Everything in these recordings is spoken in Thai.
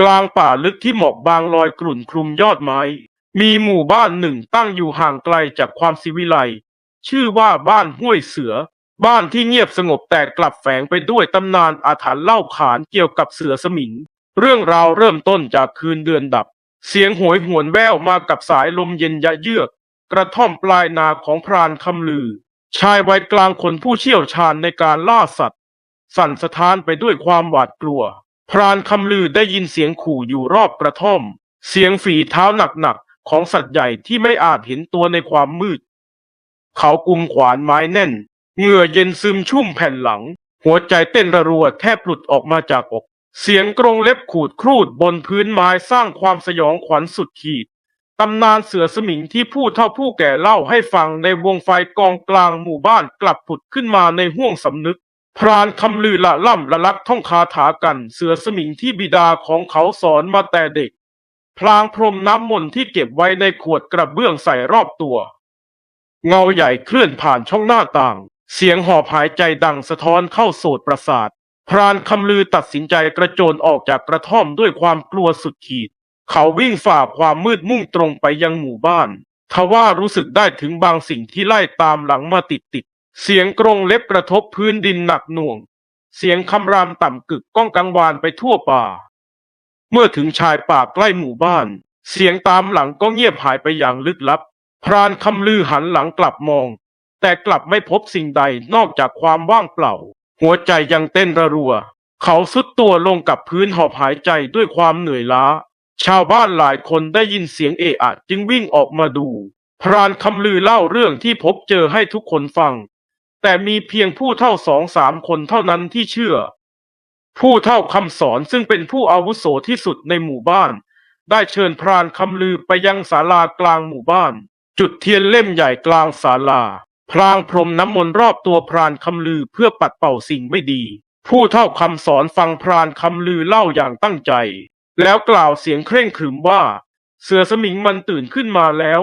กลางป่าลึกที่หมอกบางลอยกลุ่นคลุมยอดไม้ มีหมู่บ้านหนึ่งตั้งอยู่ห่างไกลจากความสิวิไลชื่อว่าบ้านห้วยเสือ บ้านที่เงียบสงบแต่กลับแฝงไปด้วยตำนานอาถรรพ์เล่าขานเกี่ยวกับเสือสมิง เรื่องราวเริ่มต้นจากคืนเดือนดับ เสียงโหวยหวนแว่วมากับสายลมเย็นยะเยือก กระท่อมปลายนาของพรานคำลือ ชายวัยกลางคนผู้เชี่ยวชาญในการล่าสัตว์ สั่นสะท้านไปด้วยความหวาดกลัว พรานคำลือได้ยินเสียงขู่อยู่รอบกระท่อม เสียงฝีเท้าหนักๆของสัตว์ใหญ่ที่ไม่อาจเห็นตัวในความมืด เขากุมขวานไม้แน่น เหงื่อเย็นซึมชุ่มแผ่นหลัง หัวใจเต้นระรัวแทบหลุดออกมาจากอก เสียงกรงเล็บขูดครูดบนพื้นไม้สร้างความสยองขวัญสุดขีดตำนานเสือสมิงที่ผู้เฒ่าผู้แก่เล่าให้ฟังในวงไฟกองกลางหมู่บ้านกลับผุดขึ้นมาในห้วงสำนึก พรานคำลือละล่ำละลักท่องคาถากัน เสือสมิงที่บิดาของเขาสอนมาแต่เด็ก พลางพรมน้ำมนต์ที่เก็บไว้ในขวดกระเบื้องใส่รอบตัว เงาใหญ่เคลื่อนผ่านช่องหน้าต่าง เสียงหอบหายใจดังสะท้อนเข้าโสดประสาท พรานคำลือตัดสินใจกระโจนออกจากกระท่อมด้วยความกลัวสุดขีด เขาวิ่งฝ่าความมืดมุ่งตรงไปยังหมู่บ้านทว่ารู้สึกได้ถึงบางสิ่งที่ไล่ตามหลังมาติดติด เสียงกรงเล็บกระทบพื้นดินหนักหน่วง เสียงคำรามต่ำกึกก้องกังวานไปทั่วป่า เมื่อถึงชายป่าใกล้หมู่บ้าน เสียงตามหลังก็เงียบหายไปอย่างลึกลับ พรานคำลือหันหลังกลับมอง แต่กลับไม่พบสิ่งใดนอกจากความว่างเปล่า หัวใจยังเต้นระรัว เขาสุดตัวลงกับพื้นหอบหายใจด้วยความเหนื่อยล้า ชาวบ้านหลายคนได้ยินเสียงเอะอะจึงวิ่งออกมาดู พรานคำลือเล่าเรื่องที่พบเจอให้ทุกคนฟัง แต่มีเพียงผู้เท่าสองสามคนเท่านั้นที่เชื่อ ผู้เท่าคำสอนซึ่งเป็นผู้อาวุโสที่สุดในหมู่บ้าน ได้เชิญพรานคำลือไปยังศาลากลางหมู่บ้าน จุดเทียนเล่มใหญ่กลางศาลาพลางพรมน้ำมนต์รอบตัวพรานคำลือเพื่อปัดเป่าสิ่งไม่ดี ผู้เท่าคำสอนฟังพรานคำลือเล่าอย่างตั้งใจ แล้วกล่าวเสียงเคร่งขรึมว่า เสือสมิงมันตื่นขึ้นมาแล้ว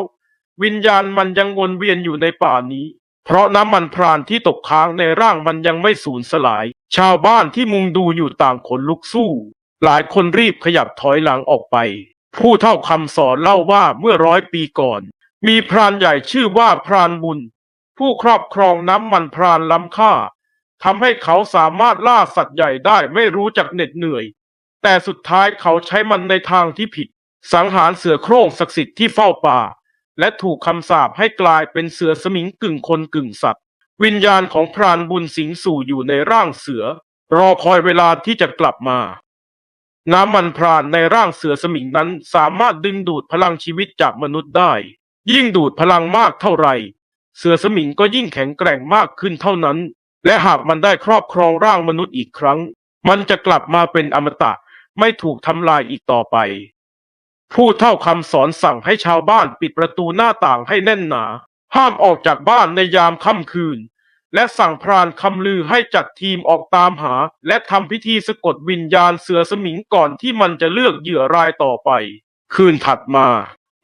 วิญญาณมันยังวนเวียนอยู่ในป่านี้ เพราะน้ำมันพรานที่ตกค้างในร่างมันยังไม่สูญสลาย ชาวบ้านที่มุงดูอยู่ต่างขนลุกสู้ หลายคนรีบขยับถอยหลังออกไป ผู้เท่าคำสอนเล่าว่าเมื่อร้อยปีก่อน มีพรานใหญ่ชื่อว่าพรานบุญ ผู้ครอบครองน้ำมันพรานล้ำค่าทำให้เขาสามารถล่าสัตว์ใหญ่ได้ไม่รู้จักเหน็ดเหนื่อย แต่สุดท้ายเขาใช้มันในทางที่ผิด สังหารเสือโคร่งศักดิ์สิทธิ์ที่เฝ้าป่า และถูกคำสาปให้กลายเป็นเสือสมิงกึ่งคนกึ่งสัตว์ วิญญาณของพรานบุญสิงสู่อยู่ในร่างเสือ รอคอยเวลาที่จะกลับมา น้ำมันพรานในร่างเสือสมิงนั้นสามารถดึงดูดพลังชีวิตจากมนุษย์ได้ ยิ่งดูดพลังมากเท่าไหร่ เสือสมิงก็ยิ่งแข็งแกร่งมากขึ้นเท่านั้น และหากมันได้ครอบครองร่างมนุษย์อีกครั้ง มันจะกลับมาเป็นอมตะไม่ถูกทำลายอีกต่อไป ผู้เท่าคำสอนสั่งให้ชาวบ้านปิดประตูหน้าต่างให้แน่นหนา ห้ามออกจากบ้านในยามค่ำคืน และสั่งพรานคำลือให้จัดทีมออกตามหา และทำพิธีสะกดวิญญาณเสือสมิงก่อนที่มันจะเลือกเหยื่อรายต่อไป คืนถัดมา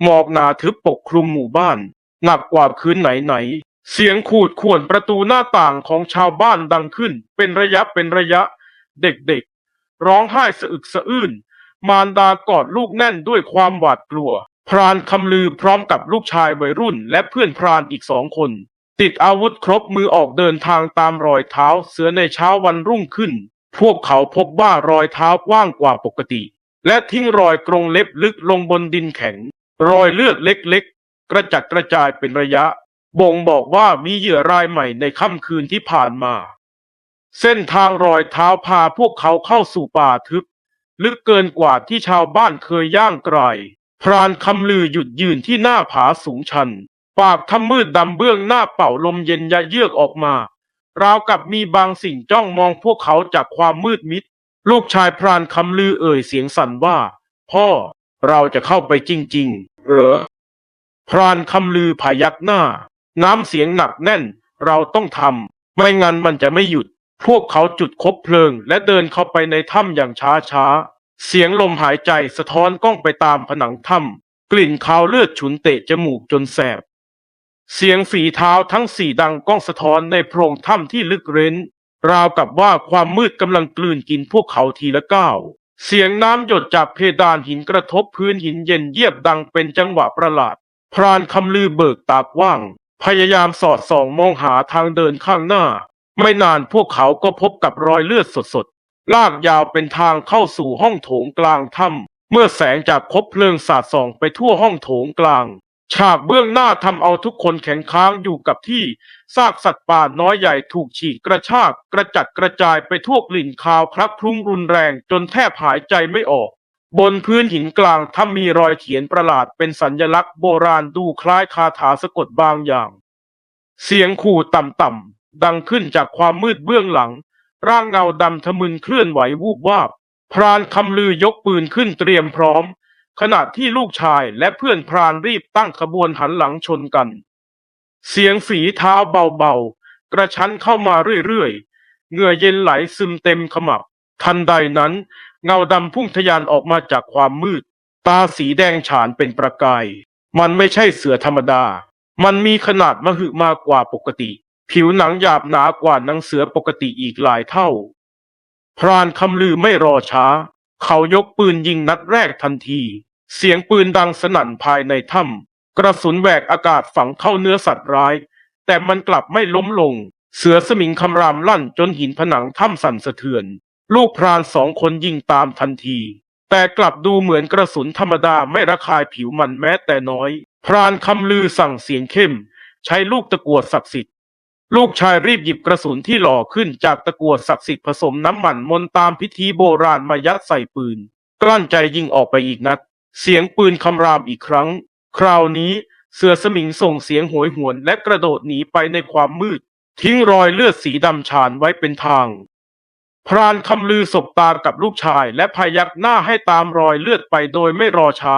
หมอกหนาทึบปกคลุมหมู่บ้าน หนักกว่าคืนไหนๆเสียงขูดข่วนประตูหน้าต่างของชาวบ้านดังขึ้น เป็นระยะเป็นระยะ เด็กๆ ร้องไห้สะอึกสะอื้น มารดากอดลูกแน่นด้วยความหวาดกลัว พรานคำลือพร้อมกับลูกชายวัยรุ่นและเพื่อนพรานอีกสองคน ติดอาวุธครบมือออกเดินทางตามรอยเท้าเสือในเช้าวันรุ่งขึ้น พวกเขาพบว่ารอยเท้ากว้างกว่าปกติ และทิ้งรอยกรงเล็บลึกลงบนดินแข็ง รอยเลือดเล็กๆ กระจัดกระจายเป็นระยะ บ่งบอกว่ามีเหยื่อรายใหม่ในค่ำคืนที่ผ่านมาเส้นทางรอยเท้าพาพวกเขาเข้าสู่ป่าทึบ ลึกเกินกว่าที่ชาวบ้านเคยย่างไกลพรานคำลือหยุดยืนที่หน้าผาสูงชัน ปากทำมืดดำเบื้องหน้าเป่าลมเย็นยะเยือกออกมาราวกับมีบางสิ่งจ้องมองพวกเขาจากความมืดมิด ลูกชายพรานคำลือเอ่ยเสียงสั่นว่า พ่อเราจะเข้าไปจริงๆ เหรอ พรานคำลือพยักหน้า น้ำเสียงหนักแน่น เราต้องทำ ไม่งั้นมันจะไม่หยุด พวกเขาจุดคบเพลิง และเดินเข้าไปในถ้ำอย่างช้าช้า เสียงลมหายใจสะท้อนก้องไปตามผนังถ้ำกลิ่นคาวเลือดฉุนเตะจมูกจนแสบ เสียงฝีเท้าทั้งสี่ดังก้องสะท้อนในโพรงถ้ำที่ลึกเร้น ราวกับว่าความมืดกำลังกลืนกินพวกเขาทีละก้าวเสียงน้ำหยดจากเพดานหินกระทบพื้นหินเย็นเยียบดังเป็นจังหวะประหลาด พรานคำลือเบิกตากว่าง พยายามสอดส่องมองหาทางเดินข้างหน้า ไม่นานพวกเขาก็พบกับรอยเลือดสดๆ ลากยาวเป็นทางเข้าสู่ห้องโถงกลางถ้ำเมื่อแสงจากคบเพลิงสาดส่องไปทั่วห้องโถงกลาง ฉากเบื้องหน้าทำเอาทุกคนแข็งค้างอยู่กับที่ซากสัตว์ป่าน้อยใหญ่ถูกฉีกกระชากกระจัดกระจายไปทั่วกลิ่นคาวคลักคลุ้งรุนแรงจนแทบหายใจไม่ออก บนพื้นหินกลางถ้ำมีรอยเขียนประหลาดเป็นสัญลักษณ์โบราณดูคล้ายคาถาสะกดบางอย่าง เสียงขู่ต่ำๆ ดังขึ้นจากความมืดเบื้องหลัง ร่างเงาดำทะมึนเคลื่อนไหววูบวาบ พรานคำลือยกปืนขึ้นเตรียมพร้อม ขณะที่ลูกชายและเพื่อนพรานรีบตั้งขบวนหันหลังชนกัน เสียงฝีเท้าเบาๆ กระชั้นเข้ามาเรื่อยๆ เหงื่อเย็นไหลซึมเต็มขมับ ทันใดนั้น เงาดำพุ่งทะยานออกมาจากความมืด ตาสีแดงฉานเป็นประกาย มันไม่ใช่เสือธรรมดา มันมีขนาดมหึมากกว่าปกติ ผิวหนังหยาบหนากว่าหนังเสือปกติอีกหลายเท่า พรานคำลือไม่รอช้า เขายกปืนยิงนัดแรกทันที เสียงปืนดังสนั่นภายในถ้ำกระสุนแหวกอากาศฝังเข้าเนื้อสัตว์ร้าย แต่มันกลับไม่ล้มลง เสือสมิงคำรามลั่นจนหินผนังถ้ำสั่นสะเทือน ลูกพรานสองคนยิงตามทันที แต่กลับดูเหมือนกระสุนธรรมดาไม่ระคายผิวมันแม้แต่น้อย พรานคำลือสั่งเสียงเข้ม ใช้ลูกตะกัวศักดิ์สิทธิ ลูกชายรีบหยิบกระสุนที่หล่อขึ้นจากตะกัวศักดิ์สิทธิ์ผสมน้ำมันมนต์ตามพิธีโบราณมายัดใส่ปืน กลั้นใจยิงออกไปอีกนัด เสียงปืนคำรามอีกครั้ง คราวนี้เสือสมิงส่งเสียงโหยหวนและกระโดดหนีไปในความมืด ทิ้งรอยเลือดสีดำฉานไว้เป็นทาง พรานคำลือสบตากับลูกชายและพยักหน้าให้ตามรอยเลือดไปโดยไม่รอช้า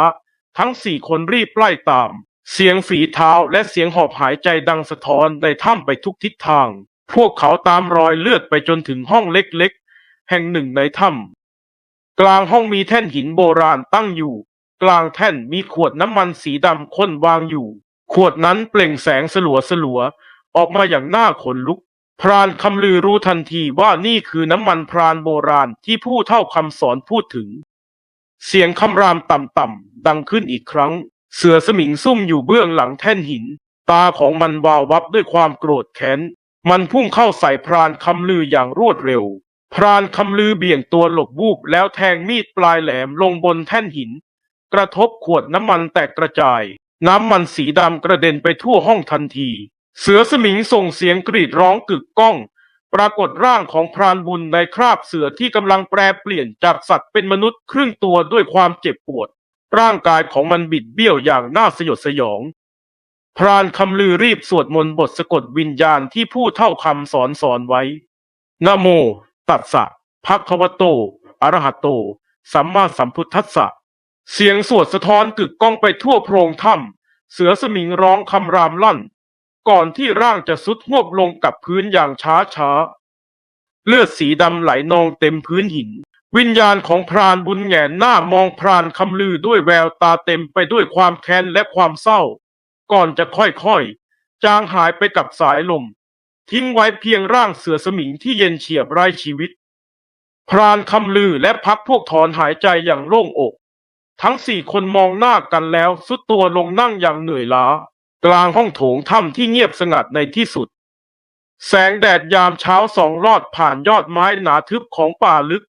ทั้งสี่คนรีบไล่ตาม เสียงฝีเท้าและเสียงหอบหายใจดังสะท้อนในถ้ำไปทุกทิศทาง พวกเขาตามรอยเลือดไปจนถึงห้องเล็กๆ แห่งหนึ่งในถ้ำกลางห้องมีแท่นหินโบราณตั้งอยู่ กลางแท่นมีขวดน้ำมันสีดำข้นวางอยู่ ขวดนั้นเปล่งแสงสลัวสลัวๆออกมาอย่างน่าขนลุก พรานคำลือรู้ทันทีว่านี่คือน้ำมันพรานโบราณที่ผู้เท่าคำสอนพูดถึง เสียงคำรามต่ำๆดังขึ้นอีกครั้ง เสือสมิงซุ่มอยู่เบื้องหลังแท่นหิน ตาของมันวาววับด้วยความโกรธแค้น มันพุ่งเข้าใส่พรานคำลืออย่างรวดเร็ว พรานคำลือเบี่ยงตัวหลบวูบแล้วแทงมีดปลายแหลมลงบนแท่นหิน กระทบขวดน้ำมันแตกกระจาย น้ำมันสีดำกระเด็นไปทั่วห้องทันที เสือสมิงส่งเสียงกรีดร้องกึกก้อง ปรากฏร่างของพรานบุญในคราบเสือที่กำลังแปรเปลี่ยนจากสัตว์เป็นมนุษย์ครึ่งตัวด้วยความเจ็บปวด ร่างกายของมันบิดเบี้ยวอย่างน่าสยดสยอง พรานคำลือรีบสวดมนต์บทสะกดวิญญาณที่ผู้เท่าคำสอนสอนไว้นะโม ตัสสะภะควโต อระหะโต สัมมาสัมพุทธัสสะ เสียงสวดสะท้อนกึกก้องไปทั่วโพรงถ้ำเสือสมิงร้องคำรามลั่น ก่อนที่ร่างจะสุดหวบลงกับพื้นอย่างช้าช้าเลือดสีดำไหลนองเต็มพื้นหิน วิญญาณของพรานบุญแหงนหน้ามองพรานคำลือด้วยแววตาเต็มไปด้วยความแค้นและความเศร้า ก่อนจะค่อยๆ จางหายไปกับสายลม ทิ้งไว้เพียงร่างเสือสมิงที่เย็นเฉียบไร้ชีวิต พรานคำลือและพักพวกถอนหายใจอย่างโล่งอก ทั้งสี่คนมองหน้ากันแล้วสุดตัวลงนั่งอย่างเหนื่อยล้า กลางห้องโถงถ้ำที่เงียบสงัดในที่สุด แสงแดดยามเช้าสองลอดผ่านยอดไม้หนาทึบของป่าลึก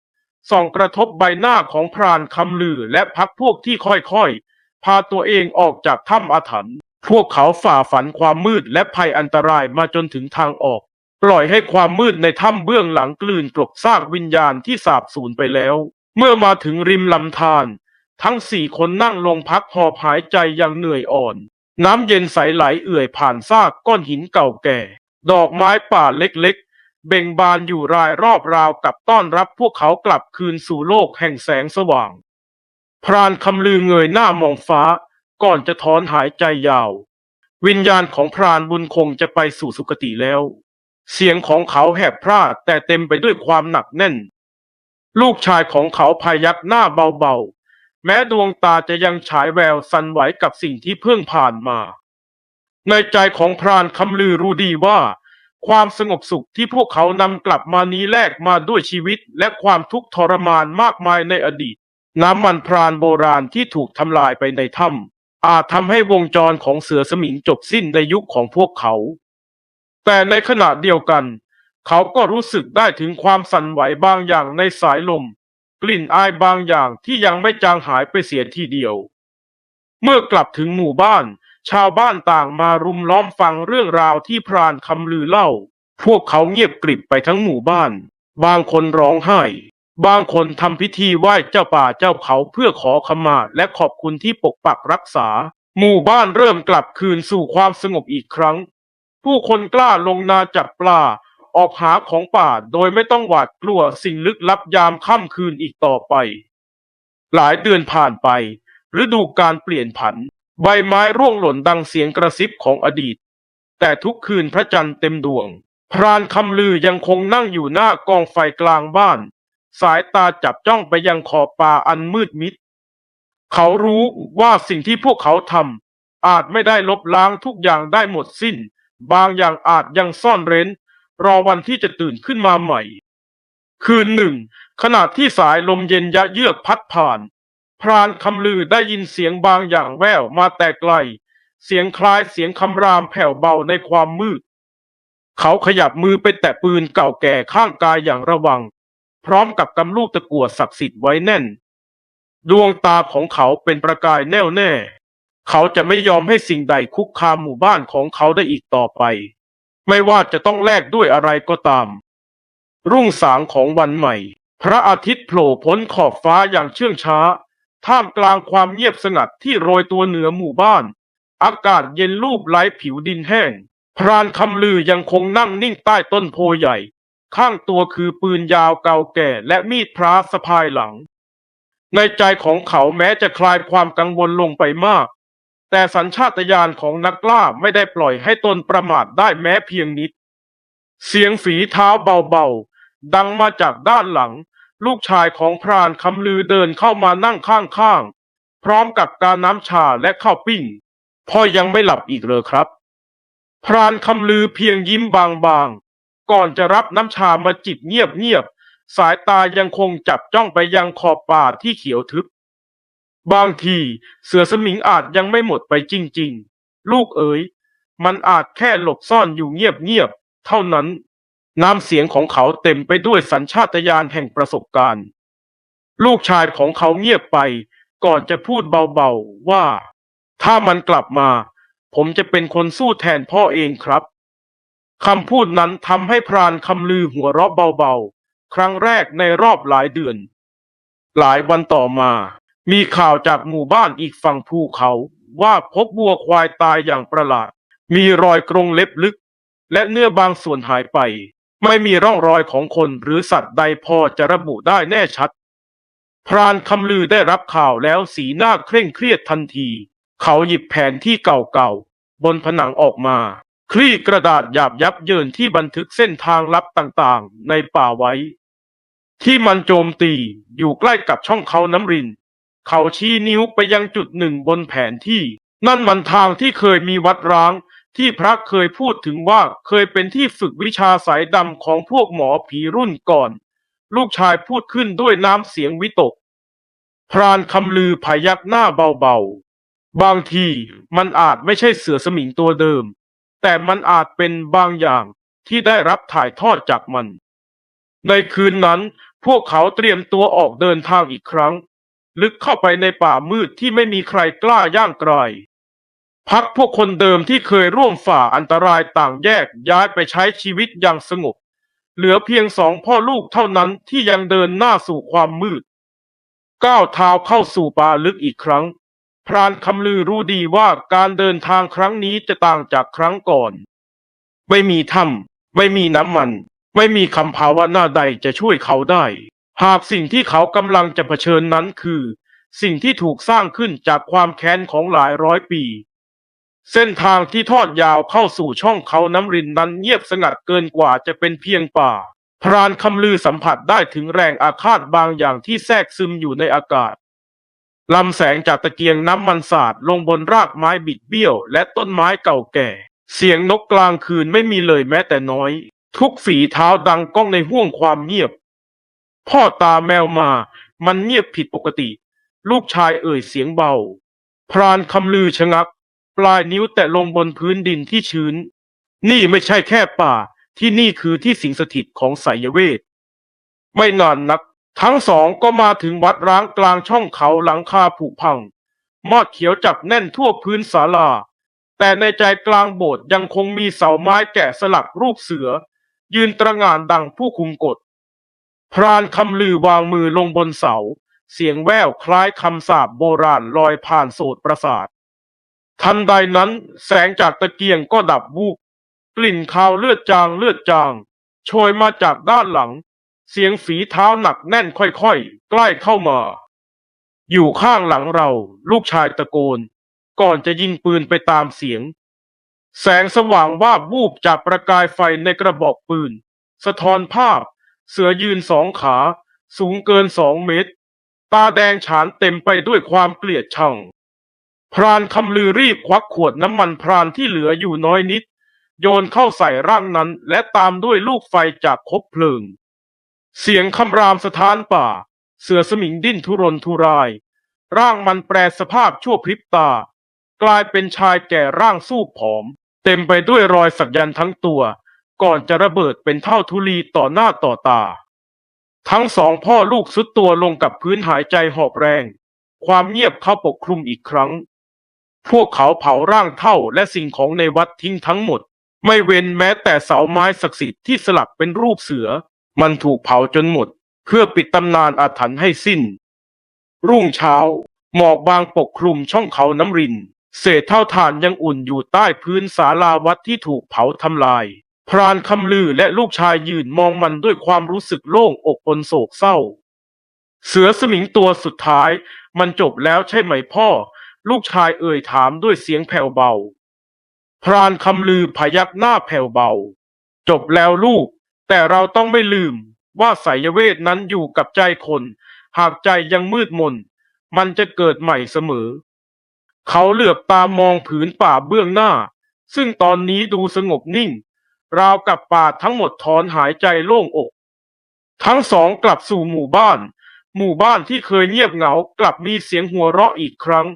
ส่องกระทบใบหน้าของพรานคำลือและพักพวกที่ค่อยๆ พาตัวเองออกจากถ้ำอาถรรพ์พวกเขาฝ่าฝันความมืดและภัยอันตรายมาจนถึงทางออก ปล่อยให้ความมืดในถ้ำเบื้องหลังกลืนกลบซากวิญญาณที่สาบสูญไปแล้ว เมื่อมาถึงริมลำธารทั้งสี่คนนั่งลงพักหอบหายใจอย่างเหนื่อยอ่อน น้ำเย็นใสไหลเอื่อยผ่านซากก้อนหินเก่าแก่ ดอกไม้ป่าเล็ก เบ่งบานอยู่รายรอบราวกับต้อนรับพวกเขากลับคืนสู่โลกแห่งแสงสว่าง พรานคำลือเงยหน้ามองฟ้า ก่อนจะถอนหายใจยาว วิญญาณของพรานบุญคงจะไปสู่สุคติแล้ว เสียงของเขาแหบพร่าแต่เต็มไปด้วยความหนักแน่น ลูกชายของเขาพายักหน้าเบาๆ แม้ดวงตาจะยังฉายแววสั่นไหวกับสิ่งที่เพิ่งผ่านมา ในใจของพรานคำลือรู้ดีว่า ความสงบสุขที่พวกเขานำกลับมานี้แลกมาด้วยชีวิตและความทุกข์ทรมานมากมายในอดีต น้ำมันพรานโบราณที่ถูกทำลายไปในถ้ำอาจทำให้วงจรของเสือสมิงจบสิ้นในยุคของพวกเขา แต่ในขณะเดียวกัน เขาก็รู้สึกได้ถึงความสั่นไหวบางอย่างในสายลม กลิ่นอายบางอย่างที่ยังไม่จางหายไปเสียทีเดียว เมื่อกลับถึงหมู่บ้าน ชาวบ้านต่างมารุมล้อมฟังเรื่องราวที่พรานคำลือเล่า พวกเขาเงียบกริบไปทั้งหมู่บ้าน บางคนร้องไห้ บางคนทำพิธีไหว้เจ้าป่าเจ้าเขาเพื่อขอขมาและขอบคุณที่ปกปักรักษา หมู่บ้านเริ่มกลับคืนสู่ความสงบอีกครั้ง ผู้คนกล้าลงนาจับปลา ออกหาของป่าโดยไม่ต้องหวาดกลัวสิ่งลึกลับยามค่ำคืนอีกต่อไป หลายเดือนผ่านไปฤดูการเปลี่ยนผัน ใบไม้ร่วงหล่นดังเสียงกระซิบของอดีต แต่ทุกคืนพระจันทร์เต็มดวง พรานคำลือยังคงนั่งอยู่หน้ากองไฟกลางบ้าน สายตาจับจ้องไปยังขอบป่าอันมืดมิด เขารู้ว่าสิ่งที่พวกเขาทำอาจไม่ได้ลบล้างทุกอย่างได้หมดสิ้น บางอย่างอาจยังซ่อนเร้น รอวันที่จะตื่นขึ้นมาใหม่ คืนหนึ่ง ขณะที่สายลมเย็นยะเยือกพัดผ่าน พรานคำลือได้ยินเสียงบางอย่างแว่วมาแต่ไกล เสียงคล้ายเสียงคำรามแผ่วเบาในความมืด เขาขยับมือไปแตะปืนเก่าแก่ข้างกายอย่างระวัง พร้อมกับกำลูกตะกั่วศักดิ์สิทธิ์ไว้แน่น ดวงตาของเขาเป็นประกายแน่วแน่ เขาจะไม่ยอมให้สิ่งใดคุกคามหมู่บ้านของเขาได้อีกต่อไป ไม่ว่าจะต้องแลกด้วยอะไรก็ตาม รุ่งสางของวันใหม่ พระอาทิตย์โผล่พ้นขอบฟ้าอย่างเชื่องช้า ท่ามกลางความเงียบสงัดที่โรยตัวเหนือหมู่บ้าน อากาศเย็นลูบไล้ผิวดินแห้ง พรานคำลือยังคงนั่งนิ่งใต้ต้นโพใหญ่ ข้างตัวคือปืนยาวเก่าแก่และมีดพระสะพายหลัง ในใจของเขาแม้จะคลายความกังวลลงไปมาก แต่สัญชาตญาณของนักล่าไม่ได้ปล่อยให้ตนประมาทได้แม้เพียงนิด เสียงฝีเท้าเบาๆ ดังมาจากด้านหลัง ลูกชายของพรานคำลือเดินเข้ามานั่งข้างๆ พร้อมกับการน้ำชาและข้าวปิ้ง พ่อยังไม่หลับอีกเลยครับ พรานคำลือเพียงยิ้มบางๆ ก่อนจะรับน้ำชามาจิบเงียบๆ สายตายังคงจับจ้องไปยังขอบป่าที่เขียวทึบ บางทีเสือสมิงอาจยังไม่หมดไปจริงๆ ลูกเอ๋ย มันอาจแค่หลบซ่อนอยู่เงียบๆ เท่านั้น น้ำเสียงของเขาเต็มไปด้วยสัญชาตญาณแห่งประสบการณ์ ลูกชายของเขาเงียบไปก่อนจะพูดเบาๆว่า ถ้ามันกลับมา ผมจะเป็นคนสู้แทนพ่อเองครับคำพูดนั้นทำให้พรานคำลือหัวเราะเบาๆ ครั้งแรกในรอบหลายเดือน หลายวันต่อมา มีข่าวจากหมู่บ้านอีกฝั่งภูเขาว่าพบวัวควายตายอย่างประหลาด มีรอยกรงเล็บลึก และเนื้อบางส่วนหายไป ไม่มีร่องรอยของคนหรือสัตว์ใดพอจะระบุได้แน่ชัด พรานคำลือได้รับข่าวแล้วสีหน้าเคร่งเครียดทันที เขาหยิบแผนที่เก่าๆ บนผนังออกมา คลี่กระดาษหยาบยับเยินที่บันทึกเส้นทางลับต่างๆ ในป่าไว้ ที่มันโจมตีอยู่ใกล้กับช่องเขาน้ำริน เขาชี้นิ้วไปยังจุดหนึ่งบนแผนที่ นั่นมันทางที่เคยมีวัดร้าง ที่พระเคยพูดถึงว่าเคยเป็นที่ฝึกวิชาสายดำของพวกหมอผีรุ่นก่อน ลูกชายพูดขึ้นด้วยน้ำเสียงวิตก พรานคำลือพยักหน้าเบาๆ บางทีมันอาจไม่ใช่เสือสมิงตัวเดิม แต่มันอาจเป็นบางอย่างที่ได้รับถ่ายทอดจากมัน ในคืนนั้นพวกเขาเตรียมตัวออกเดินทางอีกครั้ง ลึกเข้าไปในป่ามืดที่ไม่มีใครกล้าย่างไกล พักพวกคนเดิมที่เคยร่วมฝ่าอันตรายต่างแยกย้ายไปใช้ชีวิตอย่างสงบ เหลือเพียงสองพ่อลูกเท่านั้นที่ยังเดินหน้าสู่ความมืด ก้าวเท้าเข้าสู่ป่าลึกอีกครั้ง พรานคำลือรู้ดีว่าการเดินทางครั้งนี้จะต่างจากครั้งก่อน ไม่มีถ้ำไม่มีน้ำมัน ไม่มีคำภาวนาใดจะช่วยเขาได้ หากสิ่งที่เขากำลังจะเผชิญนั้นคือ สิ่งที่ถูกสร้างขึ้นจากความแค้นของหลายร้อยปี เส้นทางที่ทอดยาวเข้าสู่ช่องเขาน้ำรินนั้นเงียบสงัดเกินกว่าจะเป็นเพียงป่า พรานคำลือสัมผัสได้ถึงแรงอาฆาตบางอย่างที่แทรกซึมอยู่ในอากาศลำแสงจากตะเกียงน้ำมันสาดลงบนรากไม้บิดเบี้ยว และต้นไม้เก่าแก่ เสียงนกกลางคืนไม่มีเลยแม้แต่น้อย ทุกฝีเท้าดังก้องในห้วงความเงียบ พ่อตาแมวมา มันเงียบผิดปกติ ลูกชายเอ่ยเสียงเบา พรานคำลือชะงัก ปลายนิ้วแตะลงบนพื้นดินที่ชื้น นี่ไม่ใช่แค่ป่า ที่นี่คือที่สิงสถิตของไสยเวท ไม่นานนัก ทั้งสองก็มาถึงวัดร้างกลางช่องเขาหลังคาผุพัง มอดเขียวจับแน่นทั่วพื้นศาลา แต่ในใจกลางโบสถ์ยังคงมีเสาไม้แกะสลักรูปเสือ ยืนตระงานดังผู้คุมกฎ พรานคำลือวางมือลงบนเสา เสียงแว่วคล้ายคำสาปโบราณลอยผ่านโสดประสาท ทันใดนั้นแสงจากตะเกียงก็ดับวูบกลิ่นคาวเลือดจางเลือดจางโชยมาจากด้านหลัง เสียงฝีเท้าหนักแน่นค่อยๆ ใกล้เข้ามา อยู่ข้างหลังเราลูกชายตะโกน ก่อนจะยิงปืนไปตามเสียง แสงสว่างวาบวูบจากประกายไฟในกระบอกปืน สะท้อนภาพ เสือยืนสองขา สูงเกินสองเมตร ตาแดงฉานเต็มไปด้วยความเกลียดชัง พรานคำลือรีบควักขวดน้ำมันพรานที่เหลืออยู่น้อยนิด โยนเข้าใส่ร่างนั้น และตามด้วยลูกไฟจากคบเพลิง เสียงคำรามสถานป่า เสือสมิงดิ้นทุรนทุราย ร่างมันแปรสภาพชั่วพริบตา กลายเป็นชายแก่ร่างสู้ผอม เต็มไปด้วยรอยสักยันทั้งตัว ก่อนจะระเบิดเป็นเท่าทุลีต่อหน้าต่อตา ทั้งสองพ่อลูกสุดตัวลงกับพื้นหายใจหอบแรง ความเงียบเข้าปกคลุมอีกครั้ง พวกเขาเผาร่างเท่าและสิ่งของในวัดทิ้งทั้งหมด ไม่เว้นแม้แต่เสาไม้ศักดิ์สิทธิ์ที่สลักเป็นรูปเสือ มันถูกเผาจนหมด เพื่อปิดตำนานอาถรรพ์ให้สิ้น รุ่งเช้า หมอกบางปกคลุมช่องเขาน้ำริน เศษเท่าฐานยังอุ่นอยู่ใต้พื้นศาลาวัดที่ถูกเผาทำลาย พรานคำลือและลูกชายยืนมองมันด้วยความรู้สึกโล่งอกปนโศกเศร้า เสือสมิงตัวสุดท้าย มันจบแล้วใช่ไหมพ่อ ลูกชายเอ่ยถามด้วยเสียงแผ่วเบา พรานคำลือพยักหน้าแผ่วเบา จบแล้วลูก แต่เราต้องไม่ลืมว่าไสยเวทนั้นอยู่กับใจคน หากใจยังมืดมน มันจะเกิดใหม่เสมอ เขาเหลือบตามองผืนป่าเบื้องหน้า ซึ่งตอนนี้ดูสงบนิ่ง ราวกับป่าทั้งหมดถอนหายใจโล่งอก ทั้งสองกลับสู่หมู่บ้าน หมู่บ้านที่เคยเงียบเหงากลับมีเสียงหัวเราะอีกครั้ง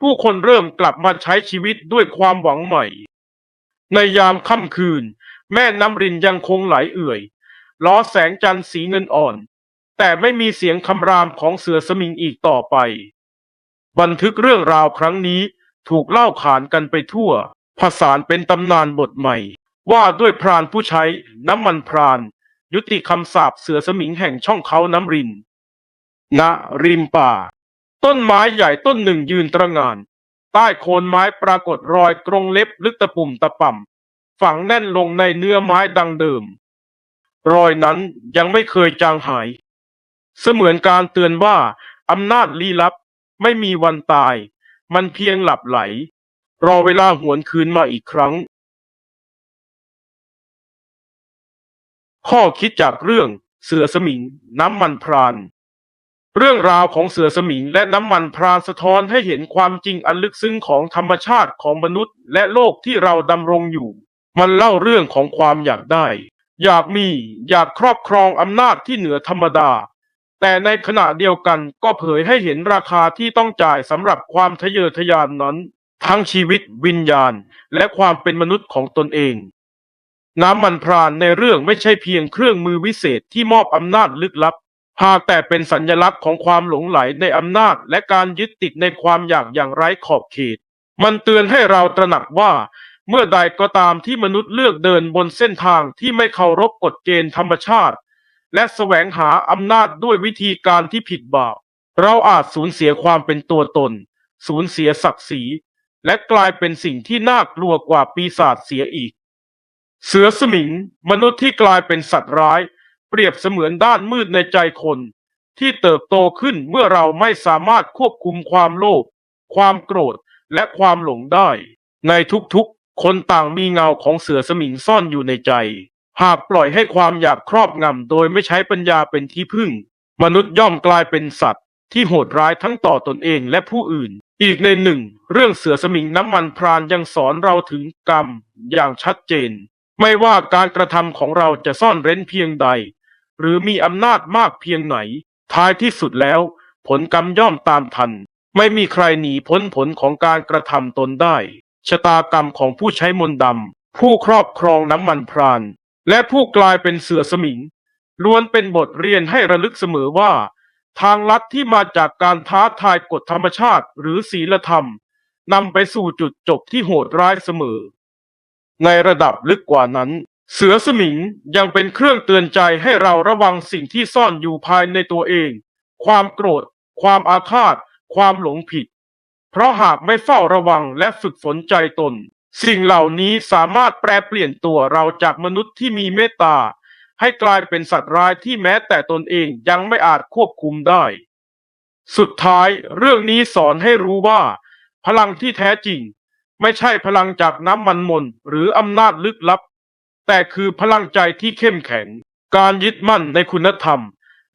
ผู้คนเริ่มกลับมาใช้ชีวิตด้วยความหวังใหม่ ในยามค่ำคืน แม่น้ำรินยังคงไหลเอื่อยล้อแสงจันทร์สีเงินอ่อน แต่ไม่มีเสียงคำรามของเสือสมิงอีกต่อไป บันทึกเรื่องราวครั้งนี้ถูกเล่าขานกันไปทั่ว ผสานเป็นตำนานบทใหม่ ว่าด้วยพรานผู้ใช้น้ำมันพราน ยุติคำสาปเสือสมิงแห่งช่องเขาน้ำรินณริมป่า ต้นไม้ใหญ่ต้นหนึ่งยืนตระงาน ใต้โคนไม้ปรากฏรอยกรงเล็บลึกตะปุ่มตะป่ำฝังแน่นลงในเนื้อไม้ดังเดิม รอยนั้นยังไม่เคยจางหาย เสมือนการเตือนว่าอำนาจลี้ลับไม่มีวันตาย มันเพียงหลับไหล รอเวลาหวนคืนมาอีกครั้ง ข้อคิดจากเรื่องเสือสมิงน้ำมันพราน เรื่องราวของเสือสมิงและน้ำมันพรานสะท้อนให้เห็นความจริงอันลึกซึ้งของธรรมชาติของมนุษย์ และโลกที่เราดำรงอยู่ มันเล่าเรื่องของความอยากได้ อยากมีอยากครอบครองอำนาจที่เหนือธรรมดา แต่ในขณะเดียวกันก็เผยให้เห็นราคาที่ต้องจ่ายสำหรับความทะเยอทะยานนั้น ทั้งชีวิตวิญญาณ และความเป็นมนุษย์ของตนเอง น้ำมันพรานในเรื่องไม่ใช่เพียงเครื่องมือวิเศษที่มอบอำนาจลึกลับ หากแต่เป็นสัญลักษณ์ของความหลงไหลในอำนาจและการยึดติดในความอยากอย่างไร้ขอบเขต มันเตือนให้เราตระหนักว่า เมื่อใดก็ตามที่มนุษย์เลือกเดินบนเส้นทางที่ไม่เคารพกฎเกณฑ์ธรรมชาติ และแสวงหาอำนาจด้วยวิธีการที่ผิดบาปเราอาจสูญเสียความเป็นตัวตน สูญเสียศักดิ์ศรีและกลายเป็นสิ่งที่น่ากลัวกว่าปีศาจเสียอีก เสือสมิง มนุษย์ที่กลายเป็นสัตว์ร้าย เปรียบเสมือนด้านมืดในใจคน ที่เติบโตขึ้นเมื่อเราไม่สามารถควบคุมความโลภความโกรธและความหลงได้ ในทุกๆ คนต่างมีเงาของเสือสมิงซ่อนอยู่ในใจ หากปล่อยให้ความอยากครอบงำโดยไม่ใช้ปัญญาเป็นที่พึ่ง มนุษย์ย่อมกลายเป็นสัตว์ ที่โหดร้ายทั้งต่อตนเองและผู้อื่น อีกในหนึ่ง เรื่องเสือสมิงน้ำมันพรานยังสอนเราถึงกรรม อย่างชัดเจน ไม่ว่าการกระทำของเราจะซ่อนเร้นเพียงใด หรือมีอำนาจมากเพียงไหน ท้ายที่สุดแล้ว ผลกรรมย่อมตามทัน ไม่มีใครหนีพ้นผลของการกระทำตนได้ ชะตากรรมของผู้ใช้มนต์ดำ ผู้ครอบครองน้ำมันพราน และผู้กลายเป็นเสือสมิง ล้วนเป็นบทเรียนให้ระลึกเสมอว่า ทางลัดที่มาจากการท้าทายกฎธรรมชาติหรือศีลธรรมนำไปสู่จุดจบที่โหดร้ายเสมอ ในระดับลึกกว่านั้น เสือสมิงยังเป็นเครื่องเตือนใจให้เราระวังสิ่งที่ซ่อนอยู่ภายในตัวเอง ความโกรธ ความอาฆาต ความหลงผิด เพราะหากไม่เฝ้าระวังและฝึกฝนใจตน สิ่งเหล่านี้สามารถแปลเปลี่ยนตัวเราจากมนุษย์ที่มีเมตตา ให้กลายเป็นสัตว์ร้ายที่แม้แต่ตนเองยังไม่อาจควบคุมได้ สุดท้ายเรื่องนี้สอนให้รู้ว่า พลังที่แท้จริง ไม่ใช่พลังจากน้ำมันมนหรืออำนาจลึกลับ แต่คือพลังใจที่เข้มแข็ง การยึดมั่นในคุณธรรม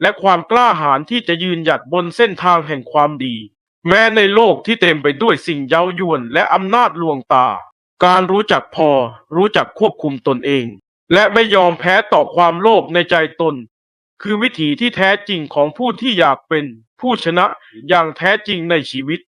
และความกล้าหาญที่จะยืนหยัดบนเส้นทางแห่งความดี แม้ในโลกที่เต็มไปด้วยสิ่งเย้ายวนและอำนาจลวงตา การรู้จักพอ รู้จักควบคุมตนเอง และไม่ยอมแพ้ต่อความโลภในใจตน คือวิถีที่แท้จริงของผู้ที่อยากเป็นผู้ชนะอย่างแท้จริงในชีวิต